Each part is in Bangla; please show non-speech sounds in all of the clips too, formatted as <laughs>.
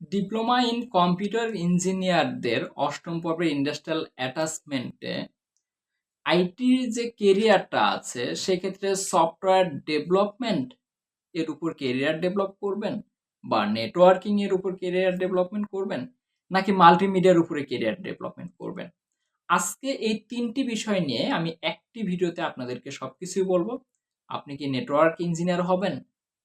ডিপ্লোমা ইন কম্পিউটার ইঞ্জিনিয়ারদের অষ্টম পর্বের ইন্ডাস্ট্রিয়াল অ্যাটাচমেন্টে আইটির যে কেরিয়ারটা আছে, সেক্ষেত্রে সফটওয়্যার ডেভেলপমেন্ট এর উপর কেরিয়ার ডেভেলপ করবেন বা নেটওয়ার্কিং এর উপর কেরিয়ার ডেভেলপমেন্ট করবেন, নাকি মাল্টিমিডিয়ার উপরে কেরিয়ার ডেভেলপমেন্ট করবেন। আজকে এই তিনটি বিষয় নিয়ে আমি একটি ভিডিওতে আপনাদেরকে সব কিছুই বলব। আপনি কি নেটওয়ার্ক ইঞ্জিনিয়ার হবেন,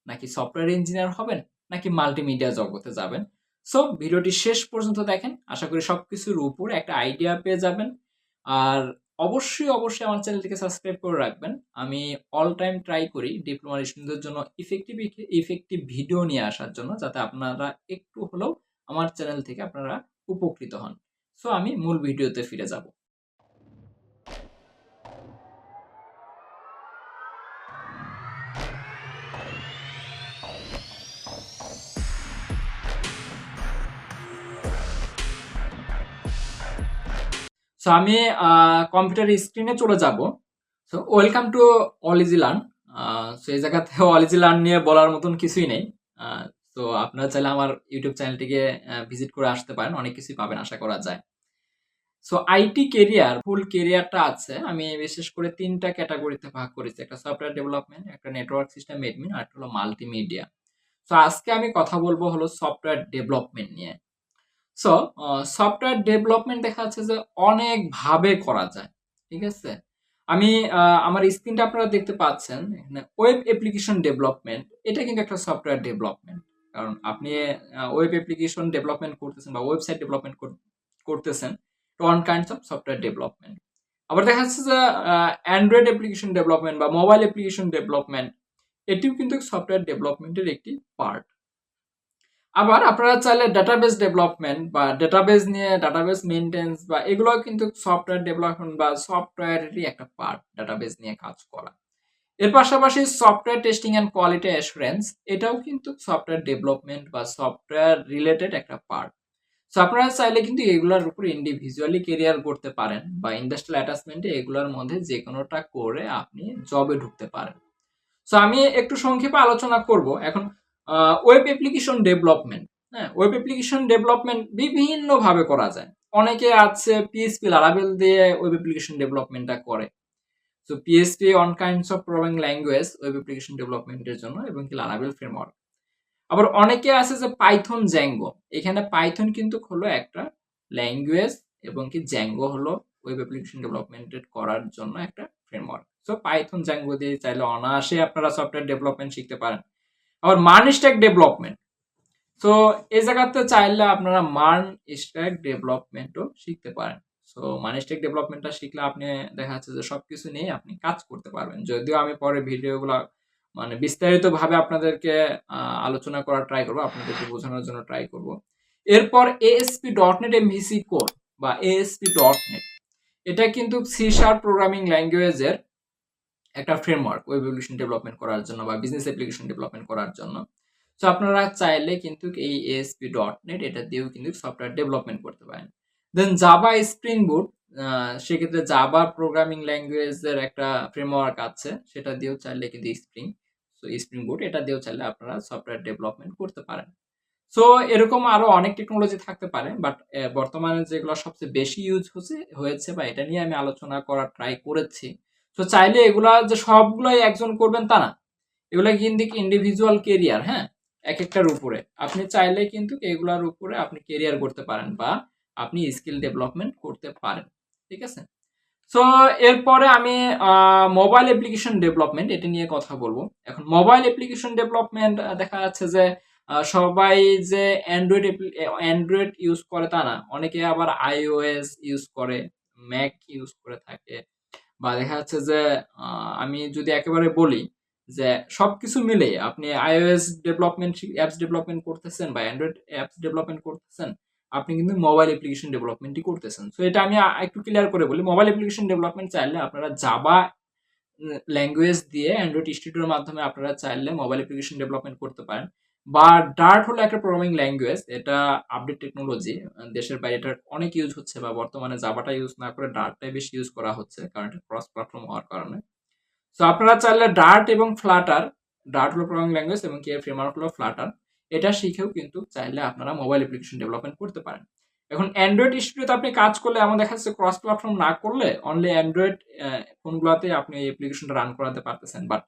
নাকি সফটওয়্যার ইঞ্জিনিয়ার হবেন, নাকি মাল্টিমিডিয়া জগতে যাবেন? সো ভিডিওটি শেষ পর্যন্ত দেখেন। আশা করি সব কিছুর উপর একটা আইডিয়া পেয়ে যাবেন। আর অবশ্যই অবশ্যই আমার চ্যানেলটিকে সাবস্ক্রাইব করে রাখবেন। আমি অল টাইম ট্রাই করি ডিপ্লোমা স্টুডেন্টদের জন্য ইফেক্টিভ ইফেক্টিভ ভিডিও নিয়ে আসার জন্য, যাতে আপনারা একটু হলেও আমার চ্যানেল থেকে আপনারা উপকৃত হন। সো আমি মূল ভিডিওতে ফিরে যাব। সো আমি কম্পিউটার স্ক্রিনে চলে যাব। সো ওয়েলকাম টু অলিজি লার্ন সো এই জায়গাতে <laughs> অলিজি লার্ন নিয়ে বলার মতন কিছুই নেই। তো আপনারা চাইলে আমার ইউটিউব চ্যানেলটিকে ভিজিট করে আসতে পারেন। অনেক কিছুই পাবেন, আশা করা যায়। সো আইটি কেরিয়ার ফুল কেরিয়ারটা আছে। আমি বিশেষ করে তিনটা ক্যাটাগরিতে ভাগ করেছি। একটা সফটওয়্যার ডেভেলপমেন্ট একটা নেটওয়ার্ক সিস্টেম এডমিন আর একটা হলো মাল্টিমিডিয়া সো আজকে আমি কথা বলব হলো সফটওয়্যার ডেভেলপমেন্ট নিয়ে। সো সফটওয়্যার ডেভেলপমেন্ট দেখা যাচ্ছে যে অনেক ভাবে করা যায়, ঠিক আছে? আমি আমার স্ক্রিনটা আপনারা দেখতে পাচ্ছেন, এখানে ওয়েব অ্যাপ্লিকেশন ডেভেলপমেন্ট এটা কিন্তু একটা সফটওয়্যার ডেভেলপমেন্ট কারণ আপনি ওয়েব অ্যাপ্লিকেশন ডেভেলপমেন্ট করতেছেন বা ওয়েবসাইট ডেভেলপমেন্ট করতেছেন one kinds of software development আবার দেখা যাচ্ছে যে অ্যান্ড্রয়েড অ্যাপ্লিকেশন ডেভেলপমেন্ট বা মোবাইল অ্যাপ্লিকেশন ডেভেলপমেন্ট এটিও কিন্তু সফটওয়্যার ডেভেলপমেন্টের একটি পার্ট আবার আপনারা চাইলে ডাটাবেস ডেভেলপমেন্ট বা ডাটাবেস নিয়ে ডাটাবেস মেনটেন্স বা এগুলো কিন্তু সফটওয়্যার ডেভেলপমেন্ট বা সফটওয়্যারেরই একটা পার্ট ডাটাবেস নিয়ে কাজ করা। এর পাশাপাশি software testing and quality assurance এটাও কিন্তু সফটওয়্যার ডেভেলপমেন্ট বা সফটওয়্যার রিলেটেড একটা পার্ট সো আপনারা চাইলে কিন্তু এগুলোর উপর ইন্ডিভিজুয়ালি কেরিয়ার করতে পারেন বা ইন্ডাস্ট্রিয়াল অ্যাটাচমেন্টে এগুলোর মধ্যে যে কোনোটা করে আপনি জবে ঢুকতে পারেন। সো আমি একটু সংক্ষেপে আলোচনা করব। এখন ওয়েব অ্যাপ্লিকেশন ডেভেলপমেন্ট হ্যাঁ ওয়েব অ্যাপ্লিকেশন ডেভেলপমেন্ট বিভিন্নভাবে করা যায়। অনেকে আছে পিএসপি লারাবেল দিয়ে ওয়েব অ্যাপ্লিকেশন ডেভেলপমেন্টটা করে। So PHP one kinds of programming language web application ডেভেলপমেন্টের জন্য এবং কি লারাবেল ফ্রেমওয়ার্ক আবার অনেকে আছে যে পাইথন জ্যাঙ্গো এখানে পাইথন কিন্তু হলো একটা ল্যাঙ্গুয়েজ এবং কি জ্যাঙ্গো হলো ওয়েব অ্যাপ্লিকেশন ডেভেলপমেন্ট করার জন্য একটা ফ্রেমওয়ার্ক সো পাইথন জ্যাঙ্গো দিয়ে চাইলে অনায়াসে আপনারা সফটওয়্যার ডেভেলপমেন্ট শিখতে পারেন। আবার মান স্ট্যাক ডেভেলপমেন্ট সো এই জায়গাতে চাইলে আপনারা মান স্ট্যাক ডেভেলপমেন্টও শিখতে পারেন। সো মান স্ট্যাক ডেভেলপমেন্টটা শিখলে আপনি দেখা যাচ্ছে যে সবকিছু নিয়ে আপনি কাজ করতে পারবেন। যদিও আমি পরে ভিডিওগুলো মানে বিস্তারিতভাবে আপনাদেরকে আলোচনা করার ট্রাই করব, আপনাদেরকে বোঝানোর জন্য ট্রাই করব। এরপর ASP dot net MVC code বা এএসপি ডট নেট এটা কিন্তু সি শার্প প্রোগ্রামিং ল্যাঙ্গুয়েজের একটা ফ্রেমওয়ার্ক ওয়েব অ্যাপ্লিকেশন ডেভেলপমেন্ট করার জন্য বা বিজনেস অ্যাপ্লিকেশন ডেভেলপমেন্ট করার জন্য। সো আপনারা চাইলে কিন্তু এই এএসপি ডট নেট এটা দিয়েও কিন্তু সফটওয়্যার ডেভেলপমেন্ট করতে পারেন। দেন জাভা স্প্রিং বুট সেক্ষেত্রে জাভা প্রোগ্রামিং ল্যাঙ্গুয়েজের একটা ফ্রেমওয়ার্ক আছে, সেটা দিয়েও চাইলে কিন্তু স্প্রিং সো স্প্রিং বুট এটা দিয়েও চাইলে আপনারা সফটওয়্যার ডেভেলপমেন্ট করতে পারেন। সো এরকম আরও অনেক টেকনোলজি থাকতে পারে বাট বর্তমানে যেগুলো সবচেয়ে বেশি ইউজ হচ্ছে, হয়েছে বা এটা নিয়ে আমি আলোচনা করার ট্রাই করেছি তো চাইলে এগুলা যে সবগুলাই একজন করবেন তা না। এগুলা কিন্তু ইন্ডিভিজুয়াল কেরিয়ার হ্যাঁ? এক একটার উপরে। আপনি চাইলে কিন্তু এগুলার উপরে আপনি কেরিয়ার করতে পারেন বা আপনি স্কিল ডেভেলপমেন্ট করতে পারেন। ঠিক আছে? সো এরপরে আমি মোবাইল অ্যাপ্লিকেশন ডেভেলপমেন্ট এটা নিয়ে কথা বলব। এখন মোবাইল অ্যাপ্লিকেশন ডেভেলপমেন্ট দেখা যাচ্ছে যে সবাই যে অ্যান্ড্রয়েড অ্যান্ড্রয়েড ইউজ করে তা না। অনেকে আবার আইওএস ইউজ করে ম্যাক ইউজ করে থাকে। বা দেখা যাচ্ছে যে আমি যদি একেবারে বলি যে, সবকিছু মিলে আপনি আইওএস ডেভেলপমেন্ট অ্যাপস ডেভেলপমেন্ট করতেছেন বা অ্যান্ড্রয়েড অ্যাপস ডেভেলপমেন্ট করতেছেন, আপনি কিন্তু মোবাইল অ্যাপ্লিকেশন ডেভেলপমেন্টই করতেছেন। সো এটা আমি একটু ক্লিয়ার করে বলি মোবাইল অ্যাপ্লিকেশন ডেভেলপমেন্ট চাইলে আপনারা জাবা ল্যাঙ্গুয়েজ দিয়ে অ্যান্ড্রয়েড ইনস্টিটিউটের মাধ্যমে আপনারা চাইলে মোবাইল অ্যাপ্লিকেশন ডেভেলপমেন্ট করতে পারেন। বা ডার্ট হলো একটা প্রোগ্রামিং ল্যাঙ্গুয়েজ এটা আপডেট টেকনোলজি দেশের বাইরে এটার অনেক ইউজ হচ্ছে বা বর্তমানে জাবাটা ইউজ না করে ডার্টটাই বেশি ইউজ করা হচ্ছে, কারণ এটা ক্রস প্ল্যাটফর্ম হওয়ার কারণে। সো আপনারা চাইলে ডার্ট এবং ফ্লাটার ডার্ট হলো প্রোগ্রামিং ল্যাঙ্গুয়েজ এবং কে ফ্রেমওয়ার্ক হলো ফ্লাটার এটা শিখেও কিন্তু চাইলে আপনারা মোবাইল অ্যাপ্লিকেশন ডেভেলপমেন্ট করতে পারেন। এখন অ্যান্ড্রয়েড স্টুডিওতে আপনি কাজ করলে এমন দেখা যাচ্ছে ক্রস প্ল্যাটফর্ম না করলে অনলি অ্যান্ড্রয়েড ফোনগুলোতে আপনি এই অ্যাপ্লিকেশনটা রান করাতে পারতেছেন। বাট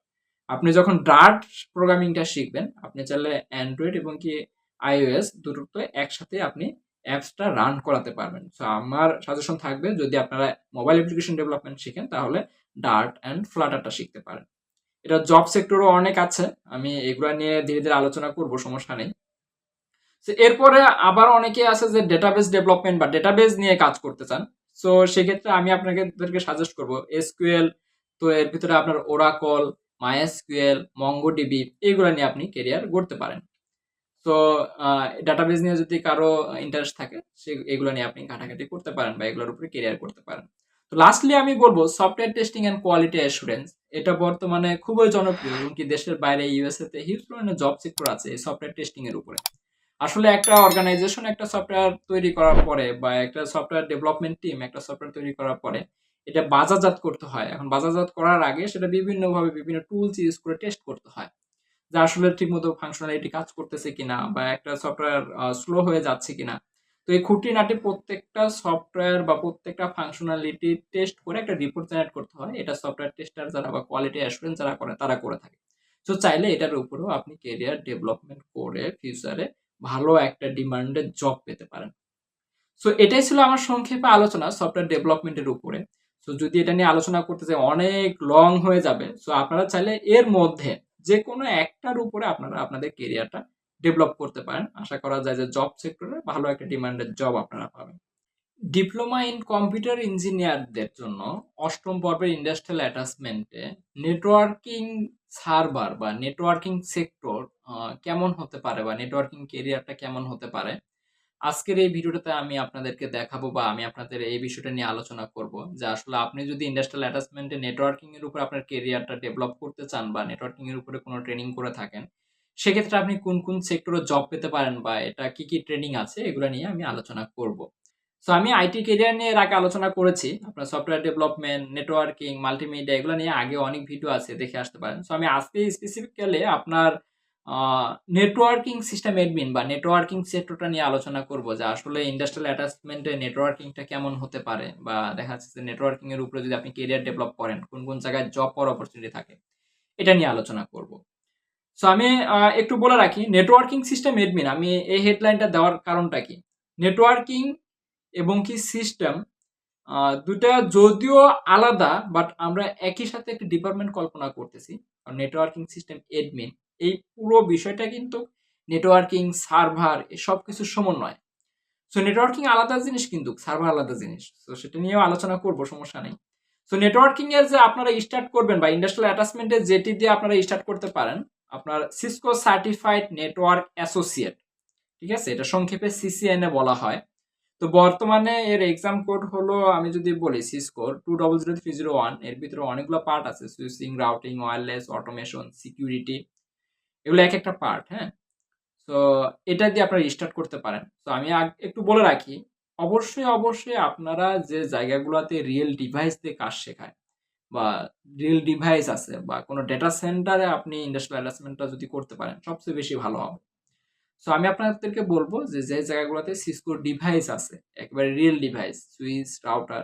আপনি যখন ডার্ট প্রোগ্রামিংটা শিখবেন, আপনি চাইলে অ্যান্ড্রয়েড এবং কি আইওএস দুটোতে একসাথে আপনি অ্যাপসটা রান করাতে পারবেন। সো আমার সাজেশন থাকবে, যদি আপনারা মোবাইল অ্যাপ্লিকেশন ডেভেলপমেন্ট শিখেন, তাহলে ডার্ট অ্যান্ড ফ্লাটারটা শিখতে পারেন। এটা জব সেক্টরও অনেক আছে, আমি এগুলো নিয়ে ধীরে ধীরে আলোচনা করব, সমস্যা নেই। এরপরে আবার অনেকে আছে যে ডেটাবেস ডেভেলপমেন্ট বা ডেটাবেস নিয়ে কাজ করতে চান। সো সেক্ষেত্রে আমি আপনাদেরকে সাজেস্ট করব এসকিউএল তো এর ভিতরে আপনার ওরাকল মাইএসকিউএল মঙ্গোডিবি এইগুলো নিয়ে আপনি কেরিয়ার গড়তে পারেন। তো ডাটাবেস নিয়ে যদি কারও ইন্টারেস্ট থাকে, সে এগুলো নিয়ে আপনি ঘাটাঘাটি করতে পারেন বা এগুলোর উপরে কেরিয়ার করতে পারেন। তো লাস্টলি আমি বলব software testing and quality assurance এটা বর্তমানে খুবই জনপ্রিয় এমনকি দেশের বাইরে ইউএসএ তে হিউজ পরিমাণে জব সেক্টর আছে এই সফটওয়্যার টেস্টিং এর উপরে। আসলে একটা অর্গানাইজেশন একটা সফটওয়্যার তৈরি করার পরে বা একটা সফটওয়্যার ডেভেলপমেন্ট টিম একটা সফটওয়্যার তৈরি করার পরে এটা বাজারজাত করতে হয়। এখন বাজারজাত করার আগে সেটা বিভিন্নভাবে বিভিন্ন টুলস ইউজ করে টেস্ট করতে হয়। যে আসলে ঠিকমতো ফাংশনালিটি কাজ করতেছে কিনা বা একটা সফটওয়্যার স্লো হয়ে যাচ্ছে কিনা। তো এই খুঁটিনাটি প্রত্যেকটা সফটওয়্যার বা প্রত্যেকটা ফাংশনালিটি টেস্ট করে একটা রিপোর্ট জেনারেট করতে হয়। এটা সফটওয়্যার টেস্টার যারা বা কোয়ালিটি অ্যাসুরেন্স যারা করে, তারা করে থাকে। তো চাইলে এটার উপরেও আপনি কেরিয়ার ডেভেলপমেন্ট করে ফিউচারে ভালো একটা ডিমান্ডের জব পেতে পারেন। সো এটাই ছিল আমার সংক্ষেপে আলোচনা সফটওয়্যার ডেভেলপমেন্টের উপরে। সো যদি এটা নিয়ে আলোচনা করতে চাই, অনেক লং হয়ে যাবে। সো আপনারা চাইলে এর মধ্যে যে কোনো একটার উপরে আপনারা আপনাদের কেরিয়ারটা ডেভেলপ করতে পারেন। আশা করা যায় যে জব সেক্টরে ভালো একটা ডিমান্ডের জব আপনারা পাবেন। ডিপ্লোমা ইন কম্পিউটার ইঞ্জিনিয়ারদের জন্য অষ্টম পর্বের ইন্ডাস্ট্রিয়াল অ্যাটাচমেন্টে নেটওয়ার্কিং সার্ভার বা নেটওয়ার্কিং সেক্টর কেমন হতে পারে বা নেটওয়ার্কিং কেরিয়ারটা কেমন হতে পারে? আজকের এই ভিডিওটাতে আমি আপনাদেরকে দেখাবো বা আমি আপনাদের এই বিষয়টা নিয়ে আলোচনা করব যে আসলে আপনি যদি ইন্ডাস্ট্রিয়াল অ্যাটাচমেন্টে নেটওয়ার্কিং এর উপর আপনার কেরিয়ারটা ডেভেলপ করতে চান বা নেটওয়ার্কিং এর উপরে কোনো ট্রেনিং করে থাকেন, সেক্ষেত্রে আপনি কোন কোন সেক্টরে জব পেতে পারেন বা এটা কি কি ট্রেনিং আছে এগুলো নিয়ে আমি আলোচনা করব। সো আমি আইটি কেরিয়ার নিয়ে এর আগে আলোচনা করেছি, আপনার সফটওয়্যার ডেভেলপমেন্ট নেটওয়ার্কিং মাল্টিমিডিয়া এগুলো নিয়ে আগে অনেক ভিডিও আছে, দেখে আসতে পারেন। সো আমি আজকে স্পেসিফিক্যালি আপনার নেটওয়ার্কিং সিস্টেম এডমিন বা নেটওয়ার্কিং সেক্টরটা নিয়ে আলোচনা করব যে আসলে ইন্ডাস্ট্রিয়াল অ্যাটাচমেন্টে নেটওয়ার্কিংটা কেমন হতে পারে বা দেখা যাচ্ছে যে নেটওয়ার্কিং এর উপরে যদি আপনি কেরিয়ার ডেভেলপ করেন, কোন কোন জায়গায় জব পাওয়ার অপরচুনিটি থাকে, এটা নিয়ে আলোচনা করব। সো আমি একটু বলে রাখি নেটওয়ার্কিং সিস্টেম এডমিন আমি এই হেডলাইনটা দেওয়ার কারণটা কি? নেটওয়ার্কিং এবং কি সিস্টেম দুটা যদিও আলাদা বাট আমরা একই সাথে একটি ডিপার্টমেন্ট কল্পনা করতেছি নেটওয়ার্কিং সিস্টেম এডমিন এই পুরো বিষয়টা কিন্তু নেটওয়ার্কিং সার্ভার এসব কিছু সমন্বয়। সো নেটওয়ার্কিং আলাদা জিনিস কিন্তু সার্ভার আলাদা জিনিস। তো সেটা নিয়েও আলোচনা করব, সমস্যা নেই। সো নেটওয়ার্কিং এর যে আপনারা স্টার্ট করবেন বা ইন্ডাস্ট্রিয়াল অ্যাটাচমেন্টে যেটি দিয়ে আপনারা স্টার্ট করতে পারেন, আপনার সিসকো সার্টিফাইড নেটওয়ার্ক অ্যাসোসিয়েট ঠিক আছে? এটা সংক্ষেপে সিসিএনএ বলা হয়। তো, বর্তমানে এর এক্সাম কোড হলো, আমি যদি বলি সিসকোর two double zero three zero ওয়ানের ভিতরে অনেকগুলো পার্ট আছে switching routing wireless automation security এগুলো এক একটা পার্ট হ্যাঁ? তো এটা দিয়ে আপনারা স্টার্ট করতে পারেন। তো আমি একটু বলে রাখি, অবশ্যই অবশ্যই আপনারা যে জায়গাগুলোতে রিয়েল ডিভাইস দিয়ে কাজ শেখায় বা রিয়েল ডিভাইস আছে বা কোনো ডেটা সেন্টারে আপনি ইন্ডাস্ট্রিয়াল অ্যাটাচমেন্টটা যদি করতে পারেন, সবচেয়ে বেশি ভালো হবে। সো আমি আপনাদেরকে বলব যে যে জায়গাগুলোতে সিসকো ডিভাইস আছে, একেবারে real device switch router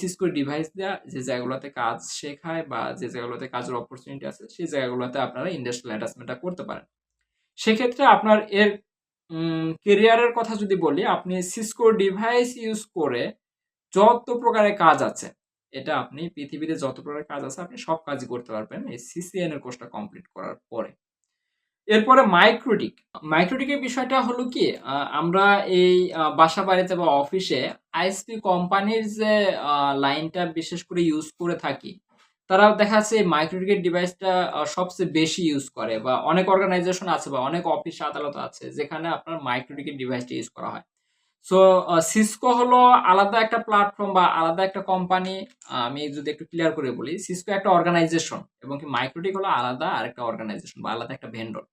Cisco device দেওয়া যে জায়গাগুলোতে কাজ শেখায় বা যে জায়গাগুলোতে কাজের অপরচুনিটি আছে, সেই জায়গাগুলোতে আপনারা ইন্ডাস্ট্রিয়াল অ্যাটাচমেন্টটা করতে পারেন। সেক্ষেত্রে আপনার এর কেরিয়ারের কথা যদি বলি, আপনি সিসকো ডিভাইস ইউজ করে যত প্রকারের কাজ আছে, এটা আপনি পৃথিবীতে যত প্রকারের কাজ আছে, আপনি সব কাজই করতে পারবেন। এই সিসিএন এর কোর্সটা কমপ্লিট করার পরে। এরপরে মাইক্রোটিক মাইক্রোটিকের বিষয়টা হলো কি আমরা এই বাসা বাড়িতে বা অফিসে আইএসপি কোম্পানির যে লাইনটা বিশেষ করে ইউজ করে থাকি, তারা দেখা যাচ্ছে মাইক্রোটিকের ডিভাইসটা সবচেয়ে বেশি ইউজ করে বা অনেক অর্গানাইজেশন আছে বা অনেক অফিস আদালত আছে যেখানে আপনার মাইক্রোটিকের ডিভাইসটা ইউজ করা হয়। সো সিসকো হলো আলাদা একটা প্ল্যাটফর্ম বা আলাদা একটা কোম্পানি আমি যদি একটু ক্লিয়ার করে বলি সিসকো একটা অর্গানাইজেশন এবং কি মাইক্রোটিক হলো আলাদা আর একটা অর্গানাইজেশন বা আলাদা একটা ভেন্ডর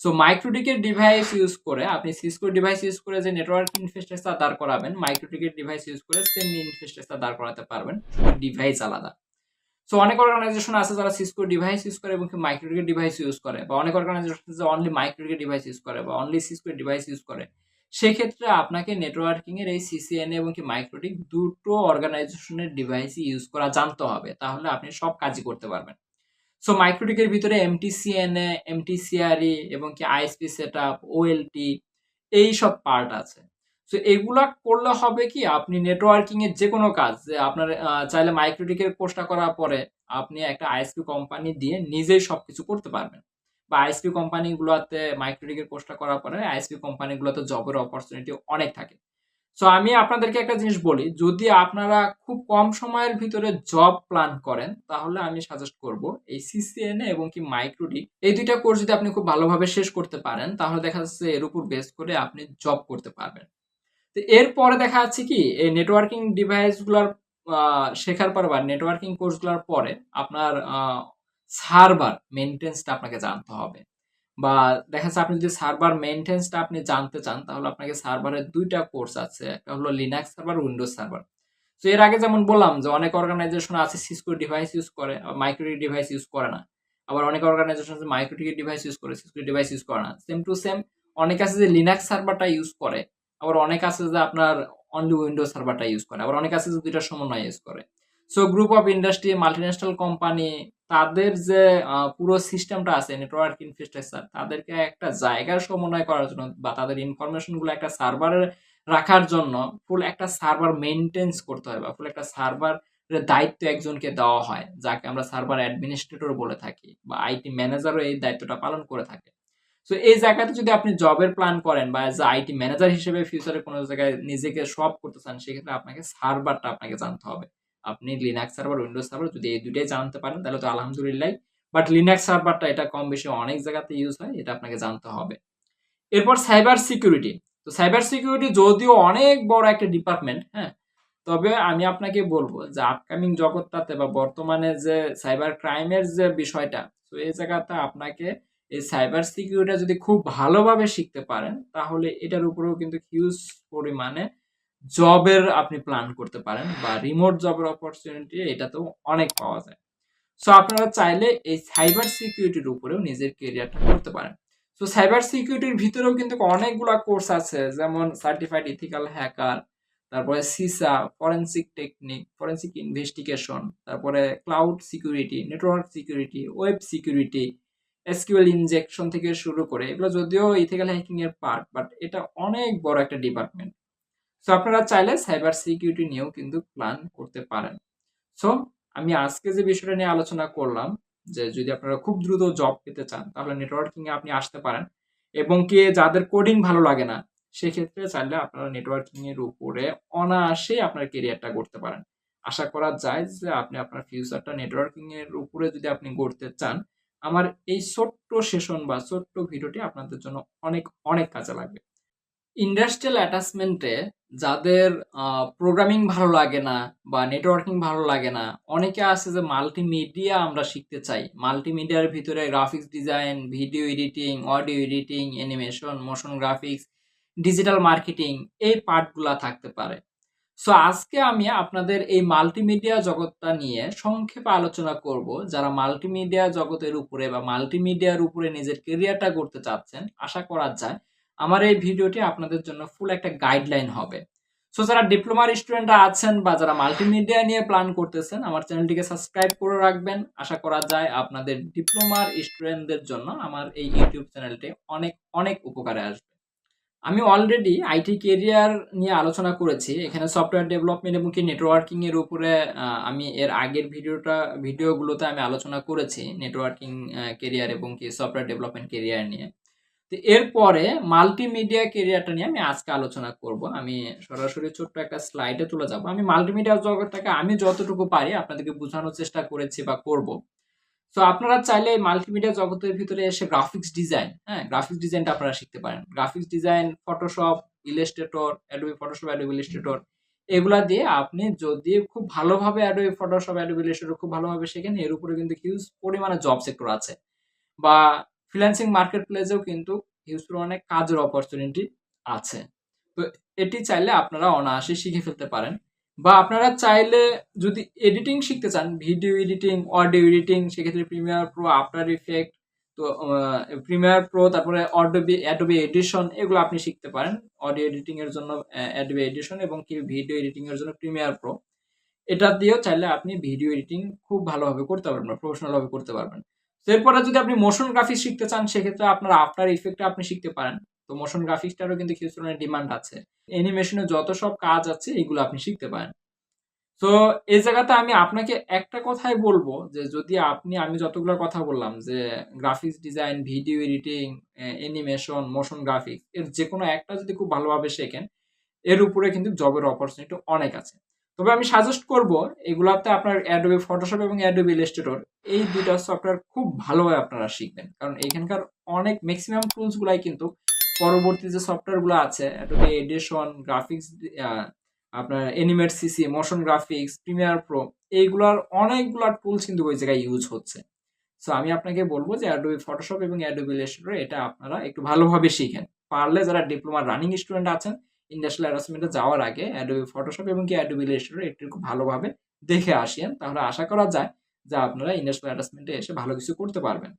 সো মাইক্রোটিকের ডিভাইস ইউজ করে আপনি সিসকো ডিভাইস ইউজ করে যে নেটওয়ার্ক ইনফ্রাস্ট্রাকচার দাঁড় করাবেন মাইক্রোটিকের ডিভাইস ইউজ করে সেম ইনফ্রাস্ট্রাকচার দাঁড় করাতে পারবেন ডিভাইস আলাদা সো অনেক অর্গানাইজেশন আছে যারা সিসকো ডিভাইস ইউজ করে এবং মাইক্রোটিকের ডিভাইস ইউজ করে, বা অনেক অর্গানাইজেশন আছে অনলি মাইক্রোটিকের ডিভাইস ইউজ করে, বা অনলি সিসকো ডিভাইস ইউজ করে। সেক্ষেত্রে আপনাকে নেটওয়ার্কিং এর এই সিসিএন এবং কি মাইক্রোটিক দুটো অর্গানাইজেশনের ডিভাইসই ইউজ করা জানতে হবে, তাহলে আপনি সব কাজই করতে পারবেন। সো মাইক্রোটিকের ভিতরে এমটিসিএনএ এমটিসিআরই এবং কি আইএসপি সেট আপ ওএলটি এই সব পার্ট আছে। সো এগুলা করলে হবে কি আপনি নেটওয়ার্কিং এর যে কোনো কাজ, যে আপনার চাইলে মাইক্রোটিকের কোর্সটা করার পরে আপনি একটা আইএসপি কোম্পানি দিয়ে নিজেই সবকিছু করতে পারবেন। বা আইএসপি কোম্পানিগুলোতে মাইক্রোটিকের কোর্সটা করার পরে আইএসপি কোম্পানিগুলোতে জবের অপরচুনিটি অনেক থাকে। সো আমি আপনাদেরকে একটা জিনিস বলি, যদি আপনারা খুব কম সময়ের ভিতরে জব প্ল্যান করেন, তাহলে আমি সাজেস্ট করব এই সিসিএন এবং কি মাইক্রোটিক এই দুইটা কোর্স যদি আপনি খুব ভালোভাবে শেষ করতে পারেন, তাহলে দেখা যাচ্ছে এর উপর বেস করে আপনি জব করতে পারবেন। তো এরপরে দেখা যাচ্ছে কি, এই নেটওয়ার্কিং ডিভাইসগুলোর শেখার পর বা নেটওয়ার্কিং কোর্সগুলোর পরে আপনার সার্ভার মেনটেন্সটা আপনাকে জানতে হবে। বা দেখা যাচ্ছে আপনি যদি সার্ভার মেনটেন্সটা আপনি জানতে চান, তাহলে আপনাকে সার্ভারের দুইটা কোর্স আছে। একটা হলো লিনাক্স সার্ভার উইন্ডোজ সার্ভার তো এর আগে যেমন বললাম যে অনেক অর্গানাইজেশন আছে সিসকো ডিভাইস ইউজ করে মাইক্রোটিক ডিভাইস ইউজ করে না। আবার অনেক অর্গানাইজেশন আছে মাইক্রোটিক ডিভাইস ইউজ করে সিসকো ডিভাইস ইউজ করে না। সেম টু সেম অনেক আছে যে লিনাক্স সার্ভারটা ইউজ করে, আবার অনেক আছে যে আপনার অনলি উইন্ডোজ সার্ভারটা ইউজ করে, আবার অনেক আছে যে দুইটা সমন্বয় ইউজ করে। So group of industry multinational company তাদের যে পুরো সিস্টেমটা আছে নেটওয়ার্ক ইনফ্রাস্ট্রাকচার তাদেরকে একটা জায়গার সমন্বয় করার জন্য বা তাদের ইনফরমেশনগুলো একটা সার্ভারে রাখার জন্য ফুল একটা সার্ভার মেনটেন্স করতে হয় বা ফুল একটা সার্ভার দায়িত্ব একজনকে দেওয়া হয়, যাকে আমরা সার্ভার অ্যাডমিনিস্ট্রেটর বলে থাকি বা আইটি ম্যানেজারও এই দায়িত্বটা পালন করে থাকে। সো এই জায়গাতে যদি আপনি জবের প্ল্যান করেন বা এজ আইটি ম্যানেজার হিসেবে ফিউচারে কোনো জায়গায় নিজেকে সব করতে চান, সেক্ষেত্রে আপনাকে সার্ভারটা আপনাকে জানতে হবে। আপনি লিনাক্স সার্ভার উইন্ডোজ সার্ভার যদি এই দুটাই জানতে পারেন, তাহলে তো আলহামদুলিল্লাহ। বাট লিনাক্স সার্ভারটা এটা কম বেশি অনেক জায়গাতে ইউজ হয়, এটা আপনাকে জানতে হবে। এরপর সাইবার সিকিউরিটি তো সাইবার সিকিউরিটি যদিও অনেক বড় একটা ডিপার্টমেন্ট হ্যাঁ? তবে আমি আপনাকে বলব যে আপকামিং জগৎটাতে বা বর্তমানে যে সাইবার ক্রাইমের যে বিষয়টা, তো এই জায়গাতে আপনাকে এই সাইবার সিকিউরিটি যদি খুব ভালোভাবে শিখতে পারেন, তাহলে এটার উপরেও কিন্তু হিউজ পরিমাণে জবের আপনি প্ল্যান করতে পারেন বা রিমোট জবের অপরচুনিটি এটাতেও অনেক পাওয়া যায়। সো আপনারা চাইলে এই সাইবার সিকিউরিটির উপরেও নিজের কেরিয়ারটা করতে পারেন। সো সাইবার সিকিউরিটির ভিতরেও কিন্তু অনেকগুলা কোর্স আছে, যেমন সার্টিফাইড ইথিক্যাল হ্যাকার তারপরে CISA forensic technique forensic investigation তারপরে cloud security network security web security SQL injection থেকে শুরু করে, এগুলো যদিও ইথিক্যাল হ্যাকিং এর পার্ট বাট এটা অনেক বড় একটা ডিপার্টমেন্ট সো আপনারা চাইলে সাইবার সিকিউরিটি নিয়েও কিন্তু প্ল্যান করতে পারেন। সো আমি আজকে যে বিষয়টা নিয়ে আলোচনা করলাম, যে যদি আপনারা খুব দ্রুত জব পেতে চান, তাহলে নেটওয়ার্কিং এ আপনি আসতে পারেন এবং কি যাদের কোডিং ভালো লাগে না, সেক্ষেত্রে চাইলে আপনারা নেটওয়ার্কিং এর উপরে অনায়াসে আপনার কেরিয়ারটা করতে পারেন। আশা করা যায় যে আপনি আপনার ফিউচারটা নেটওয়ার্কিং এর উপরে যদি আপনি গড়তে চান, আমার এই ছোট্ট সেশন বা ছোট্ট ভিডিওটি আপনাদের জন্য অনেক অনেক কাজে লাগবে। ইন্ডাস্ট্রিয়াল অ্যাটাচমেন্টে যাদের প্রোগ্রামিং ভালো লাগে না বা নেটওয়ার্কিং ভালো লাগে না, অনেকে আছে যে মাল্টিমিডিয়া আমরা শিখতে চাই। মাল্টিমিডিয়ার ভিতরে graphics design video editing audio editing animation motion graphics digital marketing এই পার্টগুলা থাকতে পারে। সো আজকে আমি আপনাদের এই মাল্টিমিডিয়া জগৎটা নিয়ে সংক্ষেপে আলোচনা করব। যারা মাল্টিমিডিয়া জগতের উপরে বা মাল্টিমিডিয়ার উপরে নিজের কেরিয়ারটা করতে চাচ্ছেন, আশা করা যায় আমার এই ভিডিওটি আপনাদের জন্য ফুল একটা গাইডলাইন হবে। সো যারা ডিপ্লোমার স্টুডেন্টরা আছেন বা যারা মাল্টিমিডিয়া নিয়ে প্ল্যান করতেছেন, আমার চ্যানেলটিকে সাবস্ক্রাইব করে রাখবেন। আশা করা যায় আপনাদের ডিপ্লোমার স্টুডেন্টদের জন্য আমার এই ইউটিউব চ্যানেলটি অনেক অনেক উপকারে আসবে। আমি অলরেডি আইটি কেরিয়ার নিয়ে আলোচনা করেছি। এখানে সফটওয়্যার ডেভেলপমেন্ট এবং কি নেটওয়ার্কিং এর উপরে আমি এর আগের ভিডিওটা, ভিডিওগুলোতে আমি আলোচনা করেছি নেটওয়ার্কিং কেরিয়ার এবং কি সফটওয়্যার ডেভেলপমেন্ট কেরিয়ার নিয়ে। তো এরপরে মাল্টিমিডিয়া কেরিয়ারটা নিয়ে আমি আজকে আলোচনা করব। আমি সরাসরি ছোট্ট একটা স্লাইডে চলে যাব। আমি মাল্টিমিডিয়া জগৎটাকে আমি যতটুকু পারি আপনাদেরকে বোঝানোর চেষ্টা করেছি বা করব। তো আপনারা চাইলে মাল্টিমিডিয়া জগতের ভিতরে এসে গ্রাফিক্স ডিজাইন হ্যাঁ গ্রাফিক্স ডিজাইনটা আপনারা শিখতে পারেন। Graphics design Photoshop Illustrator Adobe Photoshop Adobe Illustrator এগুলা দিয়ে আপনি যদি খুব ভালোভাবে অ্যাডোবি ফটোশপ অ্যাডোবি ইলাস্ট্রেটর খুব ভালোভাবে শেখেন, এর উপরে কিন্তু হিউজ পরিমাণে জব সেক্টর আছে। বা ফ্রিল্যান্সিং মার্কেট প্লেসেও কিন্তু হিউজ অনেক কাজের অপরচুনিটি আছে। তো এটি চাইলে আপনারা অনায়াসে শিখে ফেলতে পারেন। বা আপনারা চাইলে যদি এডিটিং শিখতে চান ভিডিও এডিটিং অডিও এডিটিং সেক্ষেত্রে প্রিমিয়ার প্রো আফটার ইফেক্ট তো প্রিমিয়ার প্রো তারপরে অডোবি অ্যাডোবি এডিশন এগুলো আপনি শিখতে পারেন। অডিও এডিটিং এর জন্য অ্যাডোবি এডিশন এবং কি ভিডিও এডিটিং এর জন্য প্রিমিয়ার প্রো এটা দিয়েও চাইলে আপনি ভিডিও এডিটিং খুব ভালোভাবে করতে পারবেন প্রফেশনাল ভাবে করতে পারবেন। এরপরে যদি আপনি মোশন গ্রাফিক্স শিখতে চান, সেক্ষেত্রে আপনার আফটার ইফেক্ট আপনি শিখতে পারেন। তো মোশন গ্রাফিক্সটারও কিন্তু কিছু ধরনের ডিমান্ড আছে। অ্যানিমেশনে যত সব কাজ আছে, এগুলো আপনি শিখতে পারেন। তো এই জায়গাতে আমি আপনাকে একটা কথাই বলব যে, যদি আপনি, আমি যতগুলো কথা বললাম যে graphics design video editing animation motion graphics এর যে কোনো একটা যদি খুব ভালোভাবে শেখেন, এর উপরে কিন্তু জবের অপরচুনিটি অনেক আছে। তবে আমি সাজেস্ট করব, এগুলাতে আপনার অ্যাডোবি ফটোশপ এবং অ্যাডোবি ইলাস্ট্রেটর এই দুইটা সফটওয়্যার খুব ভালোভাবে আপনারা শিখবেন। কারণ এখানকার অনেক ম্যাক্সিমাম টুলস গুলাই কিন্তু পরবর্তী যে সফটওয়্যারগুলো আছে অ্যাডোবি এডিশন গ্রাফিক্স আপনার Animate CC motion graphics Premiere Pro এইগুলার অনেকগুলা টুলস কিন্তু ওই জায়গায় ইউজ হচ্ছে। সো আমি আপনাকে বলব যে অ্যাডোবি ফটোশপ এবং অ্যাডোবি ইলাস্ট্রেটর এটা আপনারা একটু ভালোভাবে শিখেন। পারলে যারা ডিপ্লোমা রানিং স্টুডেন্ট আছেন ইন্ডাস্ট্রিয়াল অ্যাটাচমেন্টে যাওয়ার আগে অ্যাডোবি ফটোশপ এবং কি অ্যাডোবি ইলাস্ট্রেটর একটু খুব ভালোভাবে দেখে আসেন। তাহলে আশা করা যায় যে আপনারা ইন্ডাস্ট্রিয়াল অ্যাটাচমেন্টে এসে ভালো কিছু করতে পারবেন।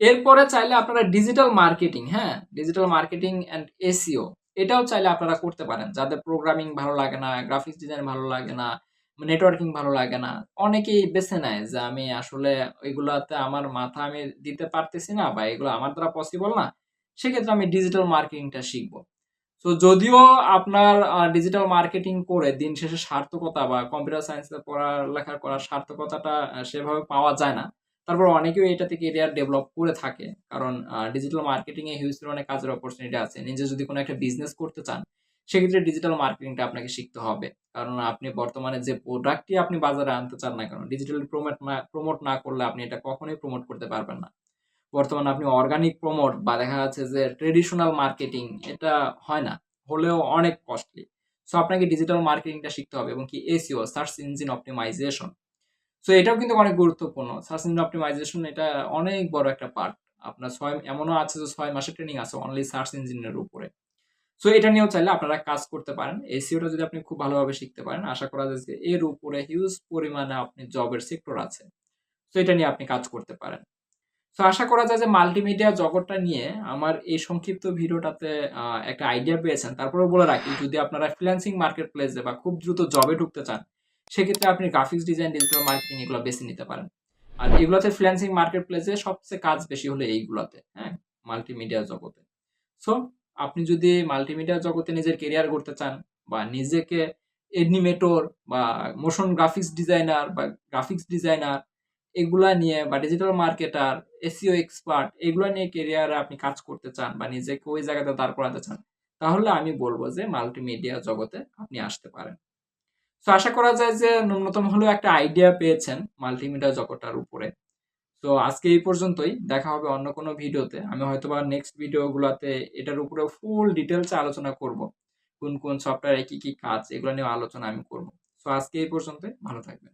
এরপরে চাইলে আপনারা ডিজিটাল মার্কেটিং হ্যাঁ? ডিজিটাল মার্কেটিং অ্যান্ড এসিও এটাও চাইলে আপনারা করতে পারেন। যাদের প্রোগ্রামিং ভালো লাগে না গ্রাফিক্স ডিজাইন ভালো লাগে না নেটওয়ার্কিং ভালো লাগে না, অনেকেই বেছে নেয় যে আমি আসলে এগুলাতে আমার মাথা আমি দিতে পারতেছি না বা এগুলো আমার দ্বারা পসিবল না। সেক্ষেত্রে আমি ডিজিটাল মার্কেটিংটা শিখব। তো যদিও আপনার ডিজিটাল মার্কেটিং করে দিন শেষে সার্থকতা বা কম্পিউটার সায়েন্সে পড়ালেখা করার সার্থকতাটা সেভাবে পাওয়া যায় না। তারপর অনেকেও এটা থেকে এরিয়ার ডেভেলপ করে থাকে। কারণ ডিজিটাল মার্কেটিং এ হিউজ অনেক কাজের অপরচুনিটি আছে। নিজে যদি কোনো একটা বিজনেস করতে চান, সেক্ষেত্রে ডিজিটাল মার্কেটিংটা আপনাকে শিখতে হবে। কারণ আপনি বর্তমানে যে প্রোডাক্টটি আপনি বাজারে আনতে চান না কেন ডিজিটাল প্রমোট না প্রমোট না করলে আপনি এটা কখনোই প্রমোট করতে পারবেন না। বর্তমানে আপনি অর্গানিক প্রমোট বা দেখা যাচ্ছে যে ট্রেডিশনাল মার্কেটিং এটা হয় না, হলেও অনেক কস্টলি সো আপনাকে ডিজিটাল মার্কেটিংটা শিখতে হবে এবং কি SEO search engine optimization so এটাও কিন্তু অনেক গুরুত্বপূর্ণ। সার্চ ইঞ্জিন অপটিমাইজেশন এটা অনেক বড় একটা পার্ট আপনার ছয়, এমনও আছে যে ছয় মাসের ট্রেনিং আছে অনলি সার্চ ইঞ্জিনের উপরে। সো এটা নিয়েও চাইলে আপনারা কাজ করতে পারেন। এসিওটা যদি আপনি খুব ভালোভাবে শিখতে পারেন, আশা করা যায় যে এর উপরে হিউজ পরিমাণে আপনি জবের সেক্টর আছে। সো এটা নিয়ে আপনি কাজ করতে পারেন। তো আশা করা যায় যে মাল্টিমিডিয়া জগৎটা নিয়ে আমার এই সংক্ষিপ্ত ভিডিওটাতে একটা আইডিয়া পেয়েছেন। তারপরেও বলে রাখি, যদি আপনারা ফ্রিল্যান্সিং মার্কেট প্লেসে বা খুব দ্রুত জবে ঢুকতে চান, সেক্ষেত্রে আপনি গ্রাফিক্স ডিজাইন ডিজিটাল মার্কেটিং এগুলো বেছে নিতে পারেন। আর এগুলোতে ফ্রিল্যান্সিং মার্কেট প্লেসে সবচেয়ে কাজ বেশি হলে এইগুলোতে হ্যাঁ মাল্টিমিডিয়া জগতে। সো আপনি যদি মাল্টিমিডিয়া জগতে নিজের কেরিয়ার করতে চান বা নিজেকে এনিমেটর বা মোশন গ্রাফিক্স ডিজাইনার বা গ্রাফিক্স ডিজাইনার এগুলা নিয়ে বা ডিজিটাল মার্কেটার এসিও এক্সপার্ট এগুলো নিয়ে কেরিয়ারে আপনি কাজ করতে চান বা নিজেকে ওই জায়গাতে দাঁড় করাতে চান, তাহলে আমি বলব যে মাল্টিমিডিয়া জগতে আপনি আসতে পারেন। তো আশা করা যায় যে ন্যূনতম হলেও একটা আইডিয়া পেয়েছেন মাল্টিমিডিয়া জগৎটার উপরে। তো আজকে এই পর্যন্তই, দেখা হবে অন্য কোনো ভিডিওতে। আমি হয়তো বা নেক্সট ভিডিওগুলোতে এটার উপরে ফুল ডিটেলসে আলোচনা করব, কোন কোন সফটওয়্যারে কি কি কাজ, এগুলো নিয়ে আলোচনা আমি করব। তো আজকে এই পর্যন্তই, ভালো থাকবেন।